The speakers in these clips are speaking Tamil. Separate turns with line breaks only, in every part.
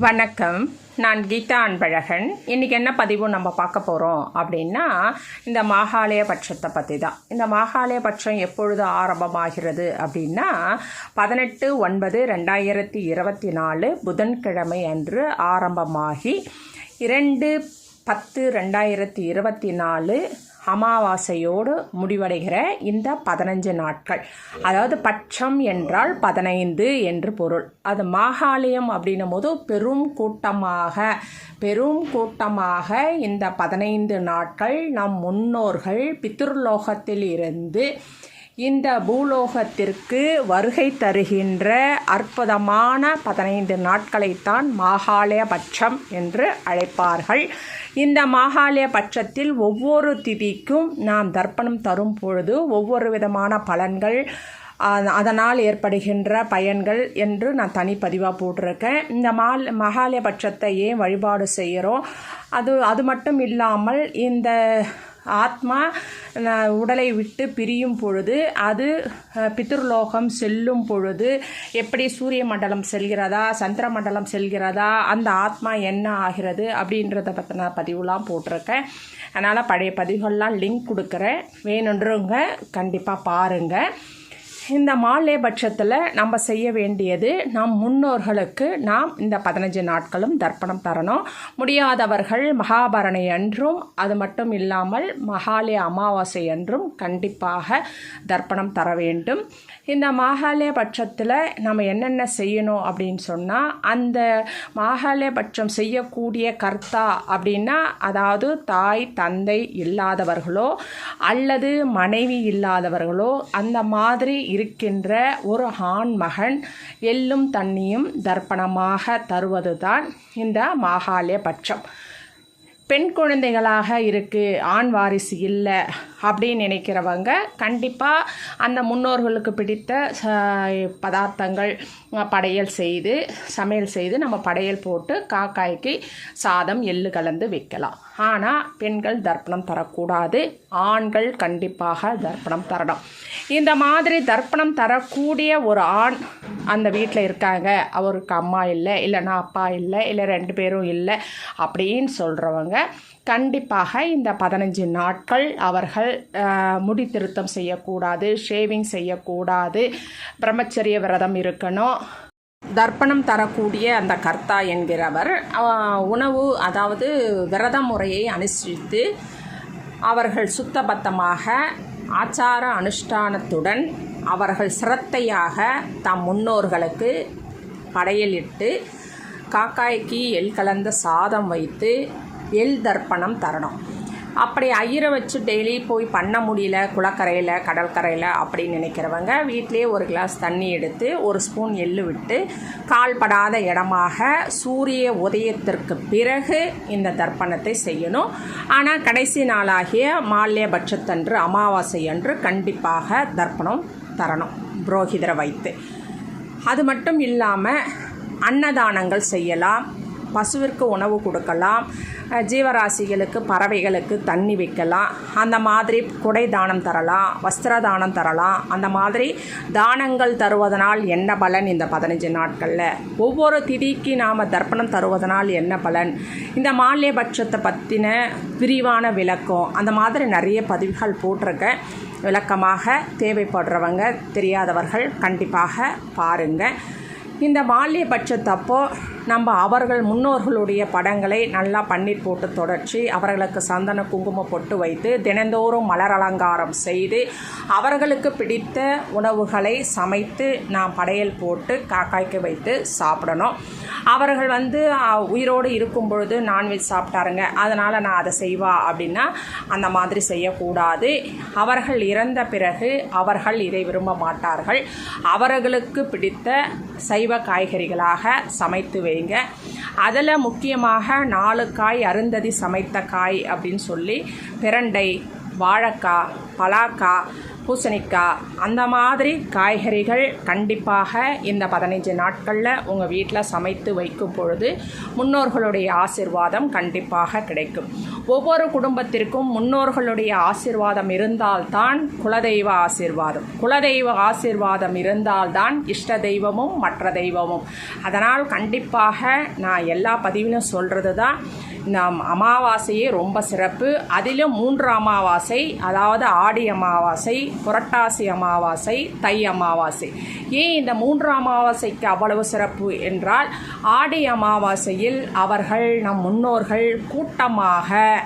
வணக்கம். நான் கீதா அன்பழகன். இன்றைக்கி என்ன பதிவு நம்ம பார்க்க போகிறோம் அப்படின்னா இந்த மாகாளய பட்சத்தை பற்றி தான் இந்த மாகாளய பட்சம் எப்பொழுது ஆரம்பமாகிறது அப்படின்னா பதினெட்டு ஒன்பது ரெண்டாயிரத்தி இருபத்தி நாலு புதன்கிழமை அன்று ஆரம்பமாகி இரண்டு பத்து ரெண்டாயிரத்தி இருபத்தி நாலு அமாவாசையோடு முடிவடைகிற இந்த பதினஞ்சு நாட்கள். அதாவது பட்சம் என்றால் பதினைந்து என்று பொருள். அது மாகாளியம் அப்படின்னும் போது பெரும் கூட்டமாக பெரும் கூட்டமாக இந்த பதினைந்து நாட்கள் நம் முன்னோர்கள் பித்ருலோகத்தில் இருந்து இந்த பூலோகத்திற்கு வருகை தருகின்ற அற்புதமான பதினைந்து நாட்களைத்தான் மாகாலய பட்சம் என்று அழைப்பார்கள். இந்த மாகாலய பட்சத்தில் ஒவ்வொரு திதிக்கும் நாம் தர்ப்பணம் தரும் பொழுது ஒவ்வொரு விதமான பலன்கள் அதனால் ஏற்படுகின்ற பயன்கள் என்று நான் தனிப்பதிவாக போட்டிருக்கேன். இந்த மால் மகாலய பட்சத்தை ஏன் வழிபாடு செய்கிறோம்? அது அது மட்டும் இல்லாமல் இந்த ஆத்மா உடலை விட்டு பிரியும் பொழுது அது பித்ருலோகம் செல்லும் பொழுது எப்படி சூரிய மண்டலம் செல்கிறதா சந்திர மண்டலம் செல்கிறதா அந்த ஆத்மா என்ன ஆகிறது அப்படின்றத பற்றின பதிவுலாம் போட்டிருக்கேன். அதனால் பழைய பதிவுகள்லாம் லிங்க் கொடுக்குறேன். வேணுன்றவங்க கண்டிப்பாக பாருங்கள் இந்த மாலை பட்சத்தில் நம்ம செய்ய வேண்டியது நம் முன்னோர்களுக்கு நாம் இந்த பதினஞ்சு நாட்களும் தர்ப்பணம் தரணும். முடியாதவர்கள் மகாபரணி அன்றும் அது மட்டும் இல்லாமல் மகாலய அமாவாசை அன்றும் கண்டிப்பாக தர்ப்பணம் தர வேண்டும். இந்த மாகாலய பட்சத்தில் நம்ம என்னென்ன செய்யணும் அப்படின்னு சொன்னால் அந்த மாகாலய பட்சம் செய்யக்கூடிய கர்த்தா அப்படின்னா அதாவது தாய் தந்தை இல்லாதவர்களோ அல்லது மனைவி இல்லாதவர்களோ அந்த மாதிரி இருக்கின்ற ஒரு ஆண் மகன் எள்ளும் தண்ணியும் தர்ப்பணமாக தருவதுதான் இந்த மாகாலய பட்சம் பெண் குழந்தைகளாக இருக்குது ஆண் வாரிசு இல்லை. அப்படின்னு நினைக்கிறவங்க கண்டிப்பாக அந்த முன்னோர்களுக்கு பிடித்த ச- பதார்த்தங்கள் படையல் செய்து சமையல் செய்து நம்ம படையல் போட்டு காக்காய்க்கு சாதம் எள்ளு கலந்து வைக்கலாம். ஆனால் பெண்கள் தர்ப்பணம் தரக்கூடாது. ஆண்கள் கண்டிப்பாக தர்ப்பணம் தரணும். இந்த மாதிரி தர்ப்பணம் தரக்கூடிய ஒரு ஆண் அந்த வீட்டில் இருக்காங்க. அவருக்கு அம்மா இல்லை இல்லைன்னா அப்பா இல்லை இல்லை ரெண்டு பேரும் இல்லை அப்படின்னு சொல்கிறவங்க கண்டிப்பாக இந்த பதினஞ்சு நாட்கள் அவர்கள் முடி திருத்தம் செய்யக்கூடாது ஷேவிங் செய்யக்கூடாது பிரம்மச்சரிய விரதம் இருக்கணும். தர்ப்பணம் தரக்கூடிய அந்த கர்த்தா என்கிறவர் உணவு அதாவது விரத முறையை அனுசரித்து அவர்கள் சுத்தபத்தமாக ஆச்சார அனுஷ்டானத்துடன் அவர்கள் சிரத்தையாக தம் முன்னோர்களுக்கு படையலிட்டு காக்காய்க்கு எள் கலந்த சாதம் வைத்து எள் தர்ப்பணம் தரணும். அப்படி ஐயரை வச்சு டெய்லி போய் பண்ண முடியல குளக்கரையில் கடற்கரையில் அப்படின்னு நினைக்கிறவங்க வீட்டிலே ஒரு கிளாஸ் தண்ணி எடுத்து ஒரு ஸ்பூன் எள்ளு விட்டு கால் படாத இடமாக சூரிய உதயத்திற்கு பிறகு இந்த தர்ப்பணத்தை செய்யணும். ஆனால் கடைசி நாளாகிய மால்ய பட்சத்தன்று அமாவாசை அன்று கண்டிப்பாக தர்ப்பணம் தரணும் புரோகிதரை வைத்து. அது மட்டும் இல்லாமல் அன்னதானங்கள் செய்யலாம் பசுவிற்கு உணவு கொடுக்கலாம். ஜீவராசிகளுக்கு பறவைகளுக்கு தண்ணி வைக்கலாம். அந்த மாதிரி குடை தானம் தரலாம் வஸ்திர தானம் தரலாம். அந்த மாதிரி தானங்கள் தருவதனால் என்ன பலன்? இந்த பதினஞ்சு நாட்களில் ஒவ்வொரு திதிக்கு நாம் தர்ப்பணம் தருவதனால் என்ன பலன்? இந்த மால்யபட்சத்தை பற்றின விரிவான விளக்கம். அந்த மாதிரி நிறைய பதிவுகள் போட்டிருக்கேன். விளக்கமாக தேவைப்படுறவங்க தெரியாதவர்கள் கண்டிப்பாக பாருங்கள் இந்த மால்யபட்சத்தப்போ நம்ம அவர்கள் முன்னோர்களுடைய படங்களை நல்லா பன்னீர் போட்டு தொடர்ச்சி அவர்களுக்கு சந்தன குங்குமம் பொட்டு வைத்து தினந்தோறும் மலர் அலங்காரம் செய்து அவர்களுக்கு பிடித்த உணவுகளை சமைத்து நாம் படையல் போட்டு காக்காய்க்கு வைத்து சாப்பிடணும். அவர்கள் வந்து உயிரோடு இருக்கும் பொழுது நான்வெஜ் சாப்பிட்டாருங்க அதனால் நான் அதை செய்வா அப்படின்னா அந்த மாதிரி செய்யக்கூடாது. அவர்கள் இறந்த பிறகு அவர்கள் இதை விரும்ப மாட்டார்கள். அவர்களுக்கு பிடித்த சைவ காய்கறிகளாக சமைத்து வைங்க. அதில் முக்கியமாக நாலு காய் அருந்ததி சமைத்த காய் அப்படின்னு சொல்லி பிரண்டை வாழைக்காய் பலாக்காய் பூசணிக்காய். அந்த மாதிரி காய்கறிகள் கண்டிப்பாக இந்த பதினைஞ்சு நாட்களில் உங்கள் வீட்டில் சமைத்து வைக்கும் பொழுது முன்னோர்களுடைய ஆசிர்வாதம் கண்டிப்பாக கிடைக்கும். ஒவ்வொரு குடும்பத்திற்கும் முன்னோர்களுடைய ஆசிர்வாதம் இருந்தால்தான் குலதெய்வ ஆசிர்வாதம். குலதெய்வ ஆசிர்வாதம் இருந்தால்தான் இஷ்ட தெய்வமும் மற்ற தெய்வமும். அதனால் கண்டிப்பாக நான் எல்லா பதிவிலும் சொல்கிறது தான் நம் அமாவாசையே ரொம்ப சிறப்பு. அதிலும் மூன்று அமாவாசை அதாவது ஆடி அமாவாசை புரட்டாசி அமாவாசை தை அமாவாசை. ஏன் இந்த மூன்று அமாவாசைக்கு அவ்வளவு சிறப்பு என்றால் ஆடி அமாவாசையில் அவர்கள் நம் முன்னோர்கள் கூட்டமாக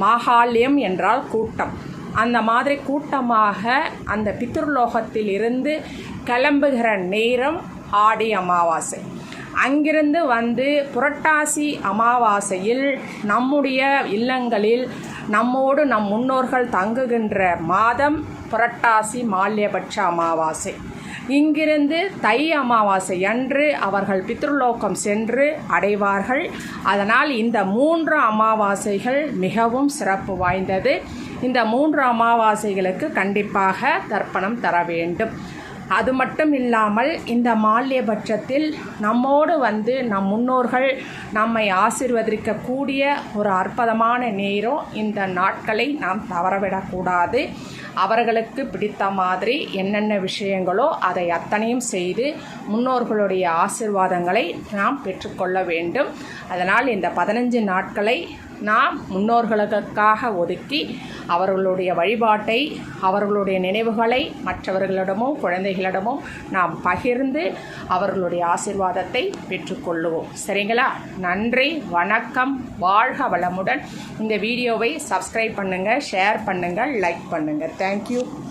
மாகாளியம் என்றால் கூட்டம். அந்த மாதிரி கூட்டமாக அந்த பித்ருலோகத்தில் இருந்து கிளம்புகிற நேரம் ஆடி அமாவாசை. அங்கிருந்து வந்து புரட்டாசி அமாவாசையில் நம்முடைய இல்லங்களில் நம்மோடு நம் முன்னோர்கள் தங்குகின்ற மாதம் புரட்டாசி மால்யபட்ச அமாவாசை. இங்கிருந்து தை அமாவாசை அன்று அவர்கள் பித்ருலோகம் சென்று அடைவார்கள். அதனால் இந்த மூன்று அமாவாசைகள் மிகவும் சிறப்பு வாய்ந்தது. இந்த மூன்று அமாவாசைகளுக்கு கண்டிப்பாக தர்ப்பணம் தர வேண்டும். அது மட்டும் இல்லாமல் இந்த மால்யபட்சத்தில் நம்மோடு வந்து நம் முன்னோர்கள் நம்மை ஆசிர்வதிக்கக்கூடிய ஒரு அற்புதமான நேரம் இந்த நாட்களை நாம் தவறவிடக்கூடாது. அவர்களுக்கு பிடித்த மாதிரி என்னென்ன விஷயங்களோ அதை அத்தனையும் செய்து முன்னோர்களுடைய ஆசிர்வாதங்களை நாம் பெற்றுக்கொள்ள வேண்டும். அதனால் இந்த பதினஞ்சு நாட்களை நாம் முன்னோர்களுக்காக ஒதுக்கி அவர்களுடைய வழிபாட்டை அவர்களுடைய நினைவுகளை மற்றவர்களிடமும் குழந்தைகளிடமும் நாம் பகிர்ந்து அவர்களுடைய ஆசிர்வாதத்தை பெற்றுக்கொள்ளுவோம் சரிங்களா? நன்றி வணக்கம் வாழ்க வளமுடன். இந்த வீடியோவை சப்ஸ்கிரைப் பண்ணுங்கள் ஷேர் பண்ணுங்கள் லைக் பண்ணுங்கள் தேங்க்யூ